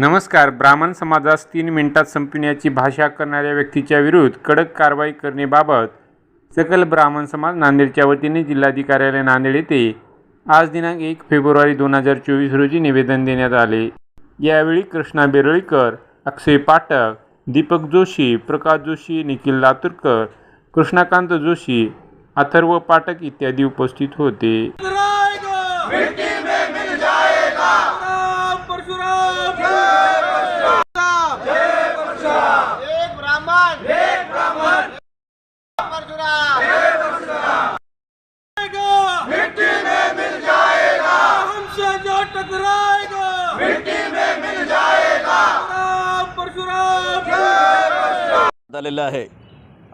नमस्कार. ब्राह्मण समाजास तीन मिनिटात संपविण्याची भाषा करणाऱ्या व्यक्तीच्या विरुद्ध कडक कारवाई करण्याबाबत सकल ब्राह्मण समाज नांदेडच्या वतीने जिल्हाधिकार्यालय नांदेड येथे आज दिनांक एक फेब्रुवारी दोन हजार चोवीस रोजी निवेदन देण्यात आले. यावेळी कृष्णा बेरळीकर अक्षय पाठक दीपक जोशी प्रकाश जोशी निखिल लातूरकर कृष्णाकांत जोशी अथर्व पाठक इत्यादी उपस्थित होते कराएगा मिट्टी में मिल जाएगा परशुराम जय परशुराम जय परशुराम एक ब्राह्मण. एक ब्राह्मण. परशुराम. जय परशुराम. मिट्टी में मिल जाएगा. हमसे जो टकराएगा. मिट्टी में मिल जाएगा. परशुराम. जय परशुराम. झालेलं आहे.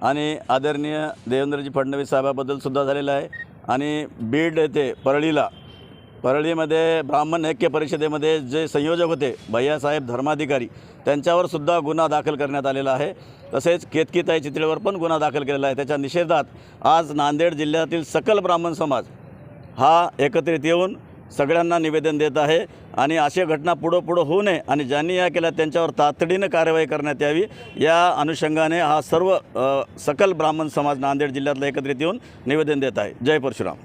आणि आदरणीय देवेंद्रजी फडणवीस साहेबाबद्दल सुद्धा झालेलं आहे. आणि बीड येथे परळीला परळीमध्ये ब्राह्मण ऐक्य परिषदेमध्ये जे संयोजक होते भैयासाहेब धर्माधिकारी त्यांच्यावर सुद्धा गुन्हा दाखल करण्यात आलेला आहे. तसेच केतकीताई चितळेवर पण गुन्हा दाखल केलेला आहे. त्याच्या निषेधात आज नांदेड जिल्ह्यातील सकल ब्राह्मण समाज हा एकत्रित येऊन सगळ्यांना निवेदन देत आहे. आणि अशा घटना पुढं पुढं होऊ नये आणि ज्यांनी या केल्या त्यांच्यावर तातडीनं कार्यवाही करण्यात यावी या अनुषंगाने हा सर्व सकल ब्राह्मण समाज नांदेड जिल्ह्यातला एकत्रित येऊन निवेदन देत आहे. जय परशुराम.